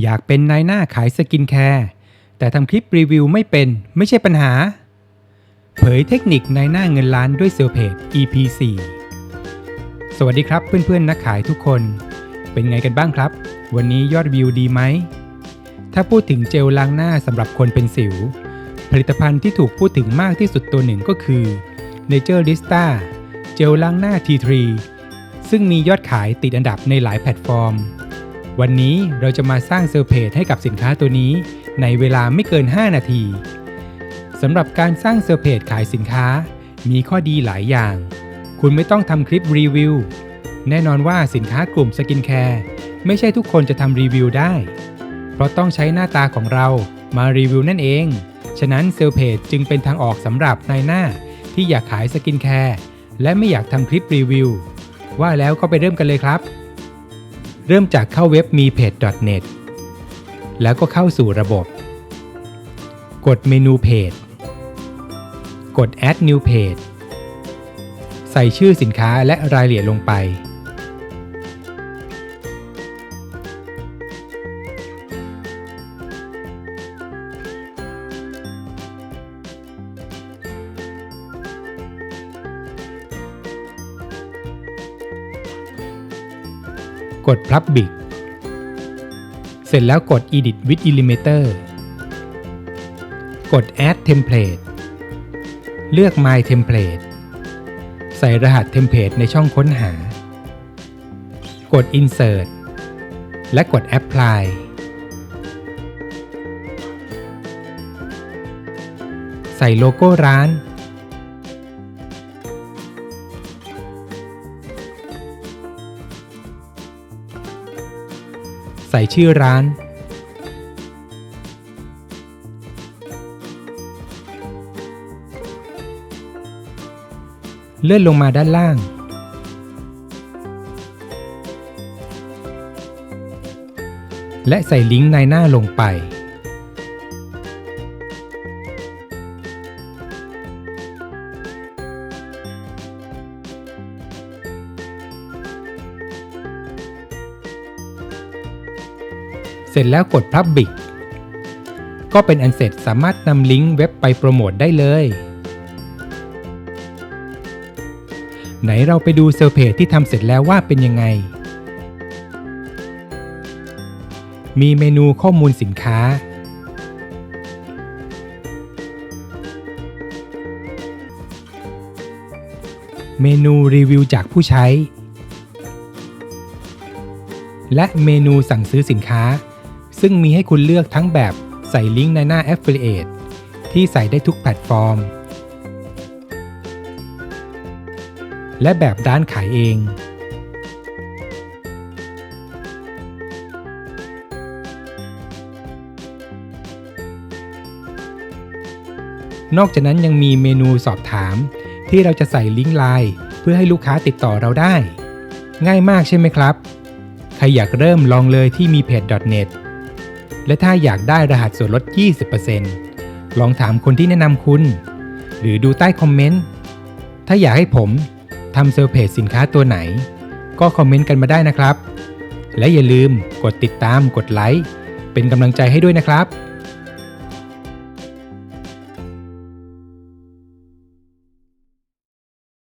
อยากเป็นนายหน้าขายสกินแคร์แต่ทำคลิปรีวิวไม่เป็นไม่ใช่ปัญหา เผยเทคนิคนายหน้าเงินล้านด้วยเซลเพจ EP 4สวัสดีครับเพื่อนๆ นักขายทุกคน เป็นไงกันบ้างครับ วันนี้ยอดวิวดีไหม ถ้าพูดถึงเจลล้างหน้าสำหรับคนเป็นสิว ผลิตภัณฑ์ที่ถูกพูดถึงมากที่สุดตัวหนึ่งก็คือ Nature Lista เจลล้างหน้า T3 ซึ่งมียอดขายติดอันดับในหลายแพลตฟอร์ม วันนี้เราจะมาสร้างเซลล์เพจให้กับสินค้าตัวนี้ในเวลาไม่เกิน 5 นาทีสำหรับการสร้างเซลล์เพจขายสินค้า มีข้อดีหลายอย่าง คุณไม่ต้องทำคลิปรีวิว แน่นอนว่าสินค้ากลุ่มสกินแคร์ไม่ใช่ทุกคนจะทำรีวิวได้ เพราะต้องใช้หน้าตาของเรามารีวิวนั่นเอง ฉะนั้นเซลล์เพจจึงเป็นทางออกสำหรับนายหน้าที่อยากขายสกินแคร์และไม่อยากทำคลิปรีวิว ว่าแล้วก็ไปเริ่มกันเลยครับ เริ่มจากเข้าเว็บมีเพจ .net แล้วก็เข้าสู่ระบบ กดเมนูเพจ กด add new page ใส่ชื่อสินค้าและรายละเอียดลงไป กด Public เสร็จแล้วกด Edit with Elementor กด Add Template เลือก My Template ใส่รหัส Template ในช่องค้นหา กด Insert และกด Apply ใส่โลโก้ร้าน ใส่ชื่อร้าน เลื่อนลงมาด้านล่าง และใส่ลิงก์ในหน้าลงไป เสร็จแล้วกด Public ก็เป็นอันเสร็จสามารถนำลิงก์เว็บไปโปรโมทได้เลย ไหนเราไปดูเซลล์เพจที่ทำเสร็จแล้วว่าเป็นยังไง มีเมนูข้อมูลสินค้า เมนูรีวิวจากผู้ใช้ และเมนูสั่งซื้อสินค้า ซึ่งมีให้คุณเลือกทั้งแบบใส่ลิงก์ในหน้า Affiliate ที่ใส่ได้ทุกแพลตฟอร์ม และแบบร้านขายเอง นอกจากนั้นยังมีเมนูสอบถาม ที่เราจะใส่ลิงก์ไลน์เพื่อให้ลูกค้าติดต่อเราได้ ง่ายมากใช่ไหมครับ ใครอยากเริ่มลองเลยที่มีเพจ .net และถ้าอยากได้รหัสส่วนลด 20%ลองถามคนที่แนะนำคุณ หรือดูใต้คอมเมนต์ ถ้าอยากให้ผมทำเซลล์เพจสินค้าตัวไหน ก็คอมเมนต์กันมาได้นะครับ และอย่าลืมกดติดตามกดไลค์เป็นกำลังใจให้ด้วยนะครับ